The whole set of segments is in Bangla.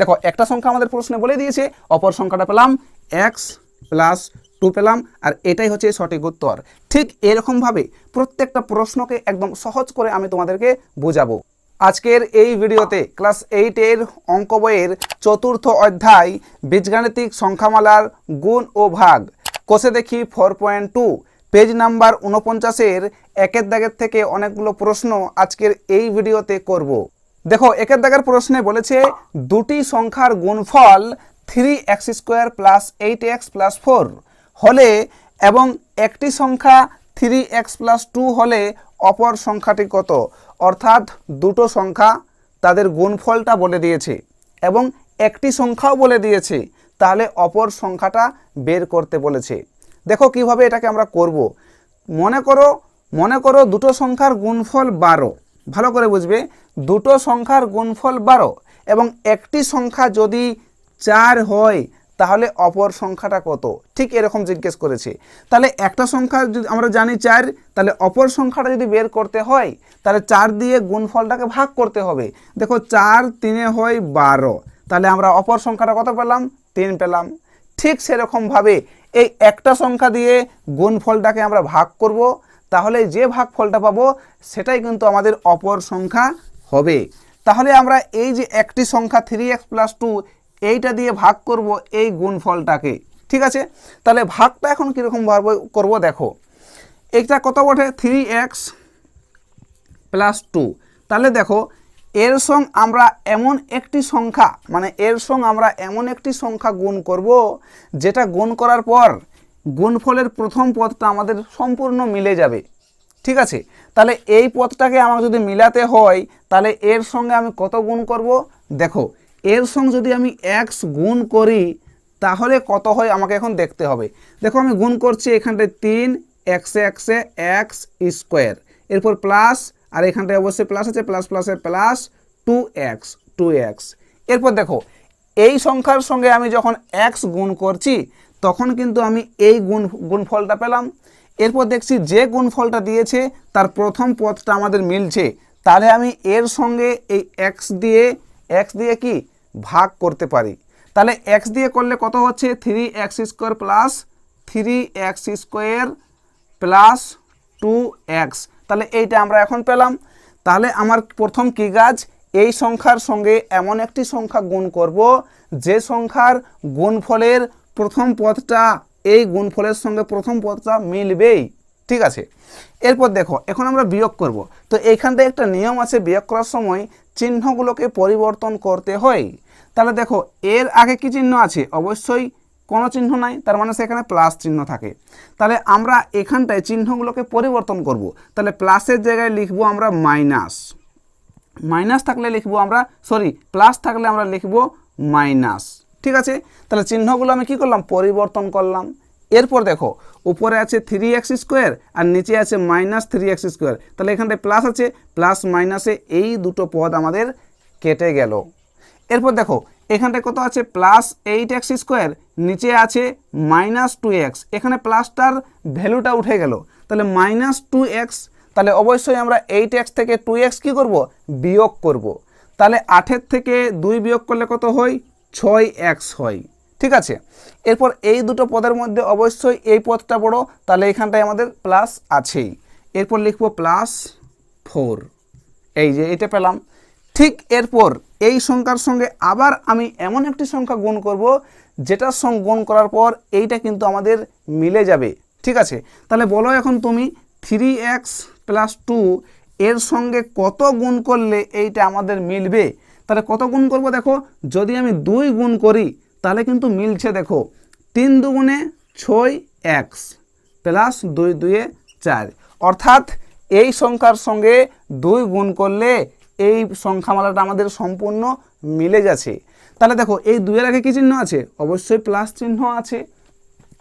দেখো, একটা সংখ্যা আমাদের প্রশ্নে বলে দিয়েছে, অপর সংখ্যাটা পেলাম এক্স প্লাস টু পেলাম, আর এটাই হচ্ছে সঠিক উত্তর। ঠিক এরকমভাবে প্রত্যেকটা প্রশ্নকে একদম সহজ করে আমি তোমাদেরকে বোঝাবো। আজকের এই ভিডিওতে ক্লাস এইটের অঙ্ক বইয়ের চতুর্থ অধ্যায়, বীজগাণিতিক সংখ্যামালার গুণ ও ভাগ। কোষে দেখি four point two page number উনপঞ্চাশের একের দাগের থেকে অনেকগুলো প্রশ্ন আজকের এই ভিডিওতে করব। দেখো একের দাগের প্রশ্নে বলেছে দুটি সংখ্যার গুণফল three x square plus eight x plus four হলে এবং একটি সংখ্যা থ্রি এক্স প্লাস টু হলে অপর সংখ্যাটি কত? অর্থাৎ দুটো সংখ্যা তাদের গুণফলটা বলে দিয়েছে এবং একটি সংখ্যাও বলে দিয়েছে, তাহলে অপর সংখ্যাটা বের করতে বলেছে। দেখো, কীভাবে এটাকে আমরা করব? মনে করো মনে করো দুটো সংখ্যার গুণফল বারো। ভালো করে বুঝবে, দুটো সংখ্যার গুণফল বারো এবং একটি সংখ্যা যদি চার হয়, তাহলে অপর সংখ্যাটা কত? ঠিক এরকম জিজ্ঞেস করেছে। তাহলে একটা সংখ্যা যদি আমরা জানি চার, তাহলে অপর সংখ্যাটা যদি বের করতে হয়, তাহলে চার দিয়ে গুণফলটাকে ভাগ করতে হবে। দেখো, চার তিনে হয় বারো, তাহলে আমরা অপর সংখ্যাটা কত পেলাম? তিন পেলাম। ঠিক সেরকমভাবে এই একটা সংখ্যা দিয়ে গুণফলটাকে আমরা ভাগ করব তাহলে যে ভাগফলটা পাবো, সেটাই কিন্তু আমাদের অপর সংখ্যা হবে। তাহলে আমরা এই যে একটি সংখ্যা থ্রি এক্স প্লাস টু এইটা দিয়ে ভাগ করব এই গুণফলটাকে। ঠিক আছে? তাহলে ভাগটা এখন কীরকমভাবে করব দেখো। এটা কত বটে? থ্রি এক্স প্লাস টু তাহলে দেখো, এর সঙ্গ আমরা এমন একটি সংখ্যা মানে এর সঙ্গ আমরা এমন একটি সংখ্যা গুণ করব, যেটা গুণ করার পর গুণফলের প্রথম পদটা আমাদের সম্পূর্ণ মিলে যাবে। ঠিক আছে? তাহলে এই পদটাকে আমাকে যদি মিলাতে হয়, তাহলে এর সঙ্গে আমি কত গুণ করব? দেখো, এর সঙ্গে যদি আমি এক্স গুণ করি, তাহলে কত হয় আমাকে এখন দেখতে হবে। দেখো, আমি গুণ করছি এখানটায় তিন এক্সে এক্সে এক্স স্কোয়ার এরপর প্লাস আর এখানটায় অবশ্যই প্লাস আছে প্লাস প্লাসে plus two x two x এরপর দেখো, এই সংখ্যার সঙ্গে আমি যখন এক্স গুণ করছি তখন কিন্তু আমি এই গুণ, গুণফলটা পেলাম। এরপর দেখছি যে গুণফলটা দিয়েছে, তার প্রথম পদটা আমাদের মিলছে। তাহলে আমি এর সঙ্গে এই এক্স দিয়ে এক্স দিয়ে কি? ভাগ করতে পারি। তাহলে এক্স দিয়ে করলে কত হচ্ছে? Three x square plus three x square plus two x তাহলে এইটা আমরা এখন পেলাম। তাহলে আমার প্রথম কি কাজ এই সংখ্যার সঙ্গে এমন একটি সংখ্যা গুণ করব, যে সংখ্যার গুণফলের প্রথম পদটা এই গুণফলের সঙ্গে প্রথম পদটা মিলবেই। ঠিক আছে? এরপর দেখো, এখন আমরা বিয়োগ করব। তো এইখানটায় একটা নিয়ম আছে, বিয়োগ করার সময় চিহ্নগুলোকে পরিবর্তন করতে হয়। তাহলে দেখো, এর আগে কি চিহ্ন আছে? অবশ্যই কোনো চিহ্ন নাই, তার মানে সেখানে প্লাস চিহ্ন থাকে। তাহলে আমরা এখানটায় চিহ্নগুলোকে পরিবর্তন করব। তাহলে প্লাসের জায়গায় লিখব আমরা মাইনাস মাইনাস থাকলে লিখব আমরা সরি প্লাস থাকলে আমরা লিখব মাইনাস ঠিক আছে? তাহলে চিহ্নগুলো আমি কি করলাম? পরিবর্তন করলাম। এরপর দেখো, উপরে আছে থ্রি এক্স স্কোয়ার আর নিচে আছে মাইনাস থ্রি এক্স স্কোয়ার তাহলে এখানটায় প্লাস আছে প্লাস মাইনাসে এই দুটো পদ আমাদের কেটে গেল। এরপর দেখো, এখানটায় কত আছে? প্লাস এইট এক্স স্কোয়ার নিচে আছে মাইনাস টু এক্স এখানে প্লাসটার ভ্যালুটা উঠে গেল। তাহলে মাইনাস টু এক্স তাহলে অবশ্যই আমরা এইট এক্স থেকে টু এক্স কী করব? বিয়োগ করব। তাহলে আঠের থেকে দুই বিয়োগ করলে কত হয়? ছয় এক্স হয়। ঠিক আছে? এরপর এই দুটো পদের মধ্যে অবশ্যই এই পদটা বড় তাহলে এখানটায় আমাদের প্লাস আছেই। এরপর লিখব প্লাস ফোর এই যে, এটা পেলাম। ঠিক এরপর এই সংখ্যার সঙ্গে আবার আমি এমন একটি সংখ্যা গুণ করব যেটার সঙ্গে গুণ করার পর এইটা কিন্তু আমাদের মিলে যাবে। ঠিক আছে? তাহলে বলো এখন তুমি থ্রি এক্স প্লাস টু এর সঙ্গে কত গুণ করলে এইটা আমাদের মিলবে? তাহলে কত গুণ করব দেখো? যদি আমি দুই গুণ করি, তাহলে কিন্তু মিলছে দেখো, তিন দুগুণে ছয় এক্স প্লাস দুই দুয়ে চার। অর্থাৎ এই সংখ্যার সঙ্গে দুই গুণ করলে এই সংখ্যামালাটা আমাদের সম্পূর্ণ মিলে যাচ্ছে তাহলে দেখো, এই দুইয়ের আগে কী চিহ্ন আছে? অবশ্যই প্লাস চিহ্ন আছে।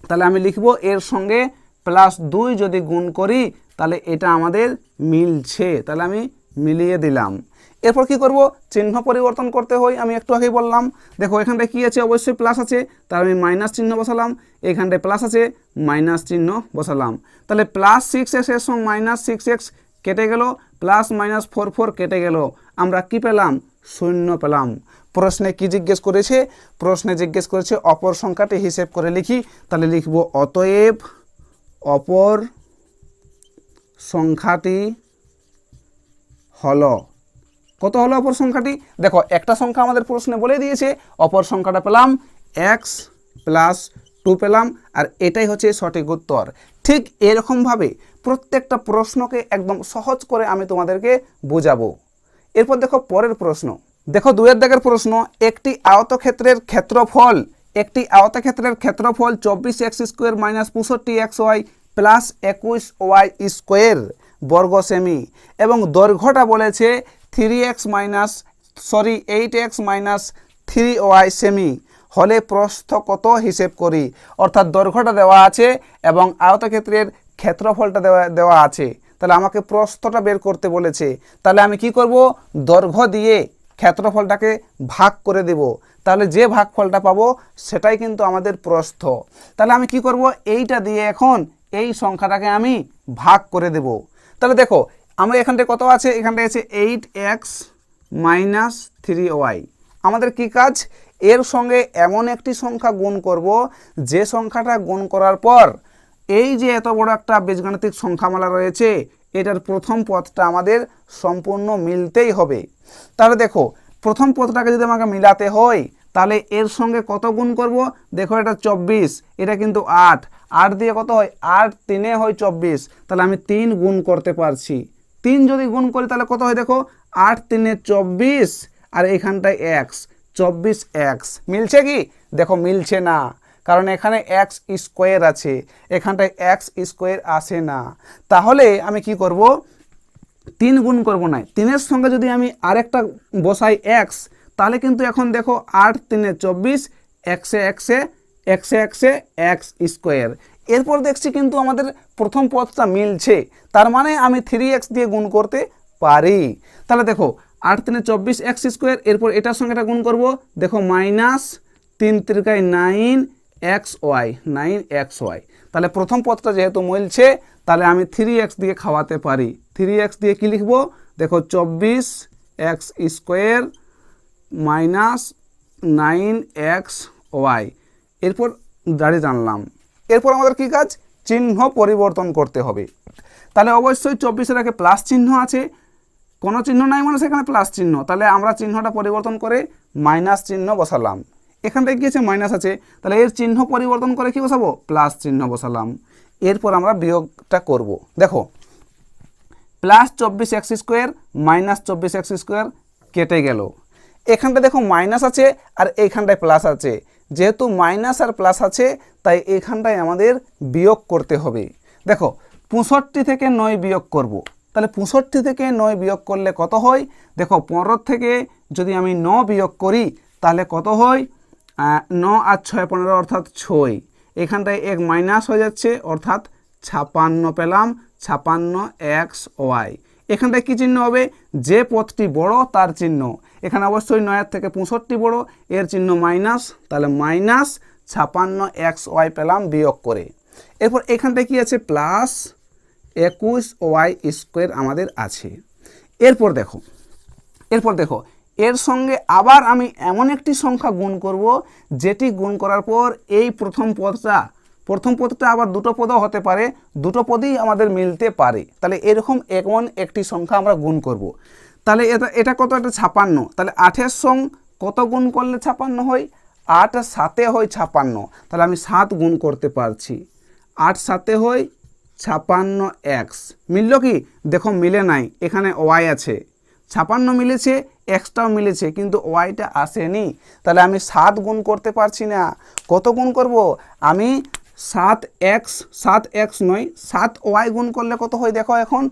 তাহলে আমি লিখব এর সঙ্গে প্লাস দুই যদি গুণ করি, তাহলে এটা আমাদের মিলছে। তাহলে আমি মিলিয়ে দিলাম। এরপর কি করব? চিহ্ন পরিবর্তন করতে হয়, আমি একটু আগেই বললাম। দেখো, এখানটায় কী আছে? অবশ্যই প্লাস আছে। তার আমি মাইনাস চিহ্ন বসালাম। এখানটায় প্লাস আছে মাইনাস চিহ্ন বসালাম। তাহলে প্লাস সিক্স এক্সের সঙ্গে মাইনাস সিক্স এক্স কেটে গেল প্লাস মাইনাস ফোর ফোর কেটে গেল। আমরা কি পেলাম? শূন্য পেলাম। প্রশ্নে কি জিজ্ঞেস করেছে? প্রশ্নে জিজ্ঞেস করেছে, অপর সংখ্যাটি হিসেব করে লিখি। তাহলে লিখব, অতএব অপর সংখ্যাটি হলো কত হলো অপর সংখ্যাটি? দেখো, একটা সংখ্যা আমাদের প্রশ্নে বলে দিয়েছে, অপর সংখ্যাটা পেলাম এক্স প্লাস টু পেলাম, আর এটাই হচ্ছে সঠিক উত্তর। ঠিক এরকমভাবে প্রত্যেকটা প্রশ্নকে একদম সহজ করে আমি তোমাদেরকে বোঝাবো। এরপর দেখো পরের প্রশ্ন। দেখো দুয়ের দাগের প্রশ্ন, একটি আয়তক্ষেত্রের ক্ষেত্রফল, একটি আয়তক্ষেত্রের ক্ষেত্রফল চব্বিশ এক্স স্কোয়ার মাইনাস পঁয়ষট্টি এক্স ওয়াই প্লাস একুশ ওয়াই স্কোয়ার বর্গ সেমি এবং দৈর্ঘ্যটা বলেছে three x minus sorry eight x minus three y semi হলে প্রস্থ কত হিসেব করি? অর্থাৎ দৈর্ঘ্যটা দেওয়া আছে এবং আয়তক্ষেত্রের ক্ষেত্রফলটা দেওয়া দেওয়া আছে। তাহলে আমাকে প্রস্থটা বের করতে বলেছে। তাহলে আমি কি করব? দৈর্ঘ্য দিয়ে ক্ষেত্রফলটাকে ভাগ করে দেব। তাহলে যে ভাগফলটা পাবো, সেটাই কিন্তু আমাদের প্রস্থ। তাহলে আমি কি করব? এইটা দিয়ে এখন এই সংখ্যাটাকে আমি ভাগ করে দেব। তাহলে দেখো আমার এখানটায় কত আছে? এখানটায় আছে eight x minus three y আমাদের কি কাজ? এর সঙ্গে এমন একটি সংখ্যা গুণ করব, যে সংখ্যাটা গুণ করার পর এই যে এত বড় একটা বীজগাণিতিক সংখ্যামালা রয়েছে, এটার প্রথম পথটা আমাদের সম্পূর্ণ মিলতেই হবে। তাহলে দেখো, প্রথম পথটাকে যদি আমাকে মিলাতে হয়, তাহলে এর সঙ্গে কত গুণ করব? দেখো এটা চব্বিশ, এটা কিন্তু আট। আট দিয়ে কত হয়? আট তিনে হয় চব্বিশ। তাহলে আমি তিন গুণ করতে পারছি। তিন যদি গুণ করি তাহলে কত হয় দেখো? আট তিনে চব্বিশ, আর এখানটায় এক্স চব্বিশ এক্স মিলছে কি? দেখো, মিলছে না। কারণ এখানে এক্স স্কোয়ার আছে, এখানটায় এক্স স্কোয়ার আসে না। তাহলে আমি কি করব? তিন গুণ করব না তিনের সঙ্গে যদি আমি আরেকটা বসাই এক্স তাহলে কিন্তু এখন দেখো, আট তিনে চব্বিশ একশে একশে একশে একশে এক্স স্কোয়ার এরপর দেখছি কিন্তু আমাদের প্রথম পথটা মিলছে। তার মানে আমি থ্রি এক্স দিয়ে গুণ করতে পারি। তাহলে দেখো, আট তিনে চব্বিশ এক্স স্কোয়ার এরপর এটার সঙ্গে এটা গুণ করব। দেখো মাইনাস তিন ত্রিকায় nine x y nine x y তাহলে প্রথম পথটা যেহেতু মিলছে, তাহলে আমি থ্রি এক্স দিয়ে খাওয়াতে পারি। থ্রি এক্স দিয়ে কী লিখব? দেখো, চব্বিশ x square minus nine x y এরপর দাঁড়িয়ে জানলাম। এরপর আমাদের কী কাজ? চিহ্ন পরিবর্তন করতে হবে। তাহলে অবশ্যই চব্বিশের আগে প্লাস চিহ্ন আছে। কোনো চিহ্ন নাই মানে সেখানে প্লাস চিহ্ন। তাহলে আমরা চিহ্নটা পরিবর্তন করে মাইনাস চিহ্ন বসালাম। এখানটায় কি আছে মাইনাস আছে। তাহলে এর চিহ্ন পরিবর্তন করে কি বসাবো? প্লাস চিহ্ন বসালাম। এরপর আমরা বিয়োগটা করব। দেখো প্লাস চব্বিশ এক্স স্কোয়ার মাইনাস চব্বিশ এক্স স্কোয়ার কেটে গেল। এখানটা দেখো মাইনাস আছে আর এইখানটায় প্লাস আছে। যেহেতু মাইনাস আর প্লাস আছে, তাই এখানটায় আমাদের বিয়োগ করতে হবে। দেখো, পঁয়ষট্টি থেকে নয় বিয়োগ করব। তাহলে পঁয়ষট্টি থেকে নয় বিয়োগ করলে কত হয়? দেখো, পনেরো থেকে যদি আমি ন বিয়োগ করি, তাহলে কত হয়? ন আর ছয় পনেরো অর্থাৎ ছয়। এখানটায় এক মাইনাস হয়ে যাচ্ছে, অর্থাৎ ছাপান্ন পেলাম, ছাপান্ন এক্স ওয়াই। এখানটায় কী চিহ্ন হবে? যে পথটি বড়, তার চিহ্ন। এখানে অবশ্যই নয়ের থেকে পঁয়ষট্টি বড়, এর চিহ্ন মাইনাস, তাহলে মাইনাস ছাপান্ন এক্স ওয়াই পেলাম বিয়োগ করে। এরপর এখানটায় কি আছে? প্লাস একুশ ওয়াই স্কোয়ার আমাদের আছে। এরপর দেখো এরপর দেখো, এর সঙ্গে আবার আমি এমন একটি সংখ্যা গুণ করব, যেটি গুণ করার পর এই প্রথম পদটা প্রথম পদটা আবার দুটো পদও হতে পারে, দুটো পদই আমাদের মিলতে পারে। তাহলে এরকম এমন একটি সংখ্যা আমরা গুণ করব। তাহলে এটা এটা কত? একটা ছাপান্ন। তাহলে আঠের সং কত গুণ করলে ছাপান্ন হয়? আট সাতে হয় ছাপান্ন। তাহলে আমি সাত গুণ করতে পারছি। আট সাতে হয় ছাপান্ন এক্স মিলল কি? দেখো, মিলে নাই। এখানে ওয়াই আছে। ছাপান্ন মিলেছে এক্সটাও মিলেছে, কিন্তু ওয়াইটা আসেনি। তাহলে আমি সাত গুণ করতে পারছি না। কত গুণ করব? আমি সাত এক্স সাত এক্স নয়, সাত ওয়াই গুণ করলে কত হয়? দেখো এখন,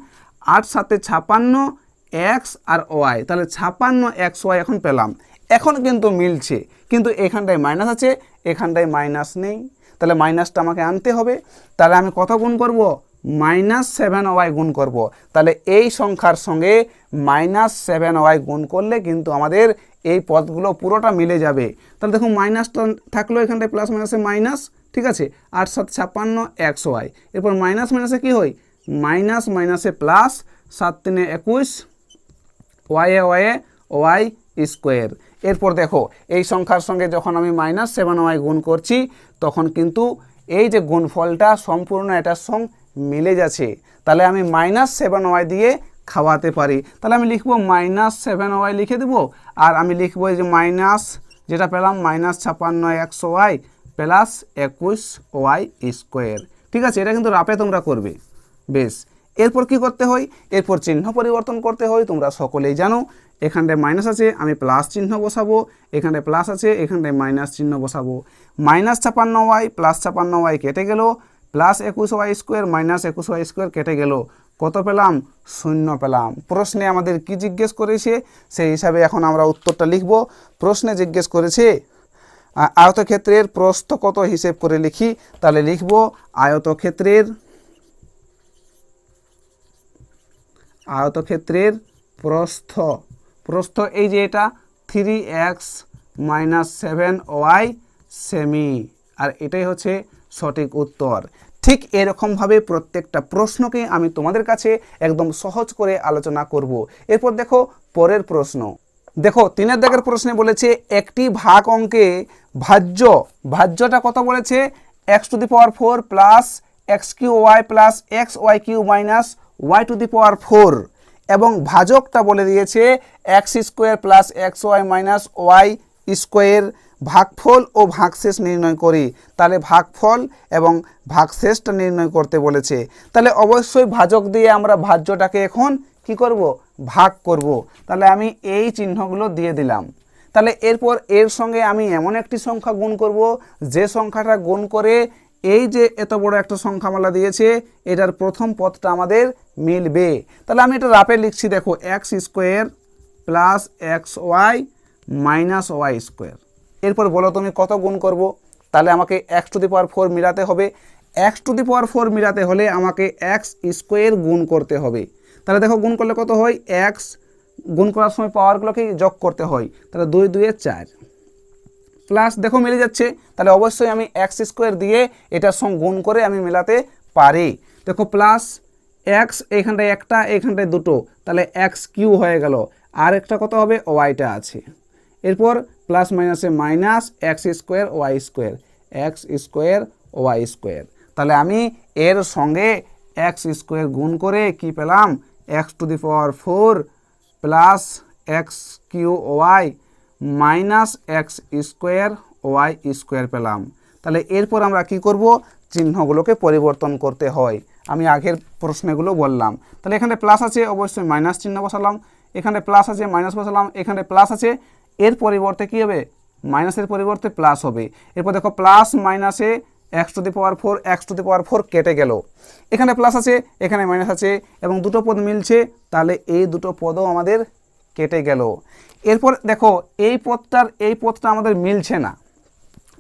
আট সাতে ছাপান্ন এক্স আর ওয়াই তাহলে ছাপান্ন এক্স ওয়াই এখন পেলাম। এখন কিন্তু মিলছে, কিন্তু এখানটায় মাইনাস আছে, এখানটায় মাইনাস নেই। তাহলে মাইনাসটা আমাকে আনতে হবে। তাহলে আমি কত গুণ করব? মাইনাস সেভেন ওয়াই গুণ করব। তাহলে এই সংখ্যার সঙ্গে মাইনাস সেভেন ওয়াই গুণ করলে কিন্তু আমাদের এই পদগুলো পুরোটা মিলে যাবে। তাহলে দেখুন মাইনাসটা থাকল এখানটায় প্লাস মাইনাসে মাইনাস ঠিক আছে? আট সাত ছাপ্পান্ন একশো ওয়াই এরপর মাইনাস মাইনাসে কী হয়? মাইনাস মাইনাসে প্লাস সাত তিনে একুশ ওয়াই এ ওয়াই স্কোয়ার এরপর দেখো, এই সংখ্যার সঙ্গে যখন আমি মাইনাস সেভেন ওয়াই গুণ করছি, তখন কিন্তু এই যে গুণফলটা সম্পূর্ণ এটার সঙ্গে মিলে যাচ্ছে। তাহলে আমি মাইনাস সেভেন ওয়াই দিয়ে খাওয়াতে পারি। তাহলে আমি লিখব মাইনাস সেভেন ওয়াই লিখে দেবো। আর আমি লিখব যে মাইনাস যেটা পেলাম মাইনাস ছাপ্পান্ন একশো ওয়াই প্লাস একুশ ওয়াই স্কোয়ার ঠিক আছে? এটা কিন্তু রাপে তোমরা করবে। বেশ। এরপর কি করতে হয়? এরপর চিহ্ন পরিবর্তন করতে হয়, তোমরা সকলেই জানো। এখানটায় মাইনাস আছে, আমি প্লাস চিহ্ন বসাবো। এখানটায় প্লাস আছে, এখানটায় মাইনাস চিহ্ন বসাবো। মাইনাস ছাপান্ন ওয়াই প্লাস ছাপান্ন ওয়াই কেটে গেল। প্লাস একুশ ওয়াই স্কোয়ার মাইনাস একুশ ওয়াই স্কোয়ার কেটে গেল। কত পেলাম? শূন্য পেলাম। প্রশ্নে আমাদের কি জিজ্ঞেস করেছে? সেই হিসাবে এখন আমরা উত্তরটা লিখব। প্রশ্নে জিজ্ঞেস করেছে আয়তক্ষেত্রের প্রস্থ কত হিসেব করে লিখি? তাহলে লিখব আয়তক্ষেত্রের আয়তক্ষেত্রের প্রস্থ। প্রস্থ এই যে এটা three x minus seven y semi আর এটাই হচ্ছে সঠিক উত্তর। ঠিক এরকমভাবে প্রত্যেকটা প্রশ্নকে আমি তোমাদের কাছে একদম সহজ করে আলোচনা করব। এরপর দেখো পরের প্রশ্ন। দেখো, তিনের দাগের প্রশ্নে বলেছে, একটি ভাগ অঙ্কে ভাজ্য, ভাজ্যটা কত বলেছে? X to the power four plus x cube y plus x y cube minus y to the power four এবং ভাজকটা বলে দিয়েছে x square plus x y minus y square ভাগফল ও ভাগশেষ নির্ণয় করি। তাহলে ভাগফল এবং ভাগশেষটা নির্ণয় করতে বলেছে। তাহলে অবশ্যই ভাজক দিয়ে আমরা ভাজ্যটাকে এখন কি করব? ভাগ করব। তাহলে আমি এই চিহ্নগুলো দিয়ে দিলাম। তাহলে এরপর এর সঙ্গে আমি এমন একটি সংখ্যা গুণ করব, যে সংখ্যাটা গুণ করে এই যে এত বড় একটা সংখ্যামালা দিয়েছে, এটার প্রথম পদটা আমাদের মিলবে। তাহলে আমি এটা রাপে লিখছি, দেখো x square plus x y minus y square এরপর বলো তুমি কত গুণ করব? তাহলে আমাকে x to the power four মিলাতে হবে। X to the power four মিলাতে হলে আমাকে এক্স স্কোয়ার গুণ করতে হবে। তাহলে দেখো, গুণ করলে কত হয়? এক্স গুণ করার সময় পাওয়ারগুলোকে যোগ করতে হয়। তাহলে দুই দুয়ে চার। প্লাস দেখো মিলে যাচ্ছে, তাহলে অবশ্যই আমি এক্স স্কোয়ার দিয়ে এটার সঙ্গে গুণ করে আমি মেলাতে পারি। দেখো প্লাস এক্স এইখানটায় একটা এইখানটায় দুটো, তাহলে এক্স কিউ হয়ে গেল। আর একটা কত হবে? ওয়াইটা আছে। এরপর প্লাস মাইনাসে minus x square y square x square y square তাহলে আমি এর সঙ্গে এক্স স্কোয়ার গুণ করে কি পেলাম? X to the power four plus x cube y minus x square y square পেলাম। তাহলে এরপর আমরা কি করব? চিহ্নগুলোকে পরিবর্তন করতে হয়। আমি আগের প্রশ্নগুলো বললাম। তাহলে এখানে প্লাস আছে, অবশ্যই মাইনাস চিহ্ন বসালাম। এখানে প্লাস আছে মাইনাস বসালাম। এখানে প্লাস আছে, এর পরিবর্তে কী হবে? মাইনাসের পরিবর্তে প্লাস হবে। এরপর দেখো প্লাস মাইনাসে x to the power four x to the power four কেটে গেল। এখানে প্লাস আছে, এখানে মাইনাস আছে, এবং দুটো পদ মিলছে। তাহলে এই দুটো পদও আমাদের কেটে গেল। এরপর দেখো, এই পথটার, এই পথটা আমাদের মিলছে না।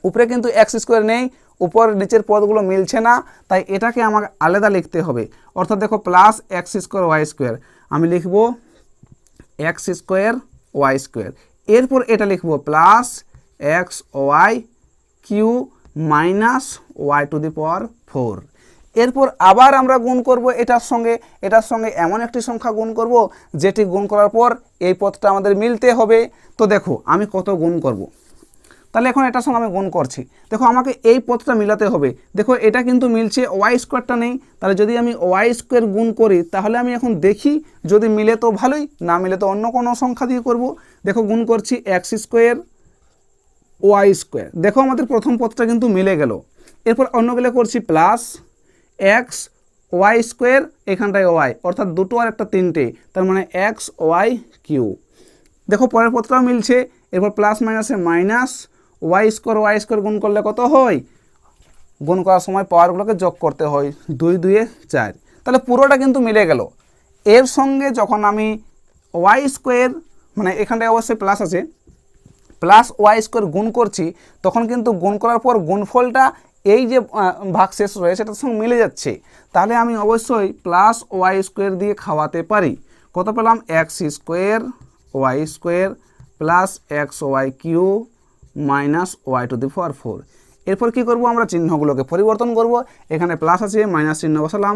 উপরে কিন্তু এক্স স্কোয়ার নেই, উপর নিচের পদগুলো মিলছে না, তাই এটাকে আমাকে আলাদা লিখতে হবে। অর্থাৎ দেখো plus x square y square আমি লিখব এক্স স্কোয়ার ওয়াই স্কোয়ার এরপর এটা লিখব plus x y cube minus y to the power four এরপর আবার আমরা গুণ করব এটার সঙ্গে এটার সঙ্গে এমন একটি সংখ্যা গুণ করব, যেটি গুণ করার পর এই পথটা আমাদের মিলতে হবে। তো দেখো, আমি কত গুণ করব। তাহলে এখন এটার সঙ্গে আমি গুণ করছি। দেখো, আমাকে এই পথটা মিলাতে হবে। দেখো, এটা কিন্তু মিলছে, ওয়াই স্কোয়ারটা নেই। তাহলে যদি আমি ওয়াই স্কোয়ার গুণ করি, তাহলে আমি এখন দেখি, যদি মিলে তো ভালোই, না মিলে তো অন্য কোনো সংখ্যা দিয়ে করব। দেখো, গুণ করছি এক্স স্কোয়ার, ওয়াই স্কোয়ার। দেখো, আমাদের প্রথম পথটা কিন্তু মিলে গেল। এরপর অন্যগুলো করছি প্লাস এক্স ওয়াই স্কোয়ার এখানটায় ওয়াই, অর্থাৎ দুটো আর একটা তিনটে, তার মানে এক্স ওয়াই কিউ। দেখো পরের পদটাও মিলছে, এরপর প্লাস মাইনাসে minus y square y square গুণ করলে কত হয়? গুণ করার সময় পাওয়ারগুলোকে যোগ করতে হয়, দুই দুইয়ে চার। তাহলে পুরোটা কিন্তু মিলে গেল। এর সঙ্গে যখন আমি ওয়াই স্কোয়ার মানে এখানটায় অবশ্যই প্লাস আছে, প্লাস ওয়াই স্কোয়ার গুণ করছি, তখন কিন্তু গুণ করার পর গুণফলটা এই যে ভাগশেষ রয়েছে, এটার সঙ্গে মিলে যাচ্ছে। তাহলে আমি অবশ্যই প্লাস ওয়াই স্কোয়ার দিয়ে খাওয়াতে পারি। কত পেলাম? X square y square plus x y cube minus y to the power four এরপর কী করব আমরা? চিহ্নগুলোকে পরিবর্তন করব। এখানে প্লাস আছে মাইনাস চিহ্ন বসালাম।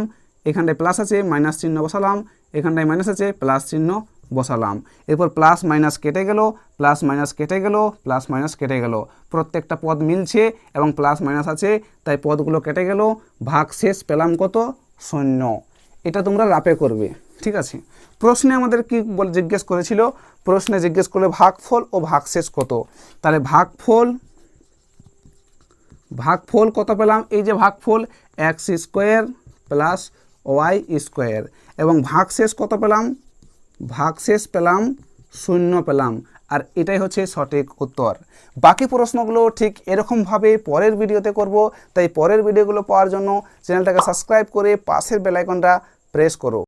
এখানটায় প্লাস আছে মাইনাস চিহ্ন বসালাম। এখানটায় মাইনাস আছে প্লাস চিহ্ন বসালাম। এরপর প্লাস মাইনাস কেটে গেল প্লাস মাইনাস কেটে গেল প্লাস মাইনাস কেটে গেল। প্রত্যেকটা পদ মিলছে এবং প্লাস মাইনাস আছে, তাই পদগুলো কেটে গেল। ভাগ শেষ পেলাম কত? শূন্য। এটা তোমরা রাপে করবে, ঠিক আছে? প্রশ্নে আমাদের কি বল জিজ্ঞেস করেছিল? প্রশ্নে জিজ্ঞেস করলে ভাগফল ও ভাগশেষ কত? তাহলে ভাগফল ভাগফল কত পেলাম? এই যে ভাগফল x square plus y square এবং ভাগশেষ কত পেলাম? ভাগশেষ পেলাম, শূন্য পেলাম। আর এটাই হচ্ছে সঠিক উত্তর। বাকি প্রশ্নগুলো ঠিক এরকমভাবে পরের ভিডিওতে করব। তাই পরের ভিডিওগুলো পাওয়ার জন্য চ্যানেলটাকে সাবস্ক্রাইব করে পাশের বেলাইকনটা প্রেস করো।